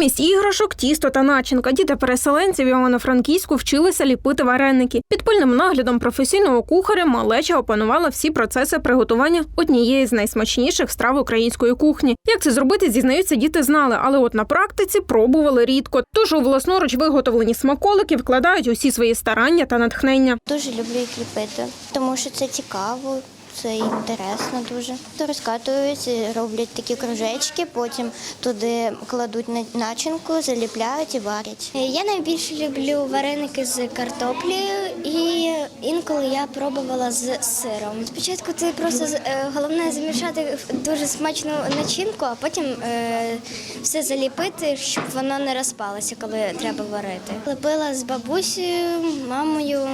Замість іграшок, тісто та начинка. Діти переселенців Івано-Франківську вчилися ліпити вареники. Під пильним наглядом професійного кухаря малеча опанувала всі процеси приготування однієї з найсмачніших страв української кухні. Як це зробити, зізнаються, діти знали, але от на практиці пробували рідко. Тож у власноруч виготовлені смаколики вкладають усі свої старання та натхнення. Дуже люблю їх ліпити, тому що це цікаво, це інтересно дуже. То розкатують, роблять такі кружечки, потім туди кладуть на- начинку, заліпляють і варять. Я найбільше люблю вареники з картоплею і інколи я пробувала з сиром. Спочатку ти просто е, головне замішати дуже смачну начинку, а потім е, все заліпити, щоб воно не розпалося, коли треба варити. Лепила з бабусею, мамою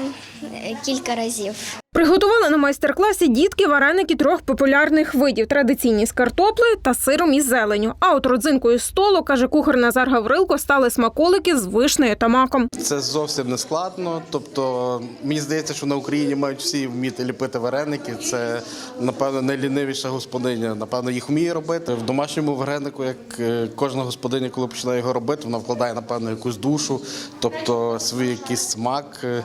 е, кілька разів. Приготували на майстер-класі дітки вареники трьох популярних видів: традиційні з картоплею та сиром із зеленю. А от родзинкою столу, каже кухар Назар Гаврилко, стали смаколики з вишнею та маком. Це зовсім не складно. Тобто, мені здається, що на Україні мають всі вміти ліпити вареники. Це напевно найлінивіша господиня. Напевно, їх вміє робити. В домашньому варенику, як е, кожна господиня, коли починає його робити, вона вкладає напевно якусь душу, тобто свій якийсь смак, е,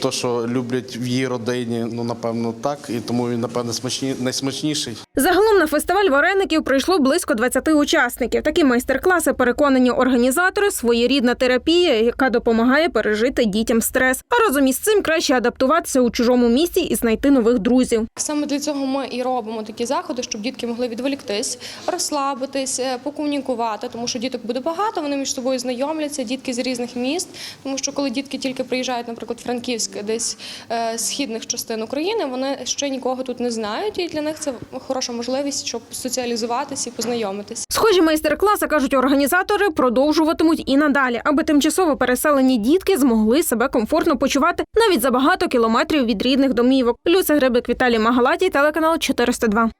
то що люблять в її родині. Ну напевно, так. І тому він напевно смачні, найсмачніший. Загалом на фестиваль вареників прийшло близько 20 учасників. Такі майстер-класи переконані організатори своєрідна терапія, яка допомагає пережити дітям стрес. А разом із цим краще адаптуватися у чужому місті і знайти нових друзів. Саме для цього ми і робимо такі заходи, щоб дітки могли відволіктись, розслабитись, е, покомунікувати, тому що діток буде багато, вони між собою знайомляться, дітки з різних міст. Тому що коли дітки тільки приїжджають, наприклад, в Франківськ, десь е, з східних частин України, вони ще нікого тут не знають, і для них це хороша можливість, щоб соціалізуватися і познайомитися. Схожі майстер-класи кажуть організатори продовжуватимуть і надалі, аби тимчасово переселені дітки змогли себе комфортно почувати навіть за багато кілометрів від рідних домівок. Люся Гребик, Віталій Магалатій, телеканал 402.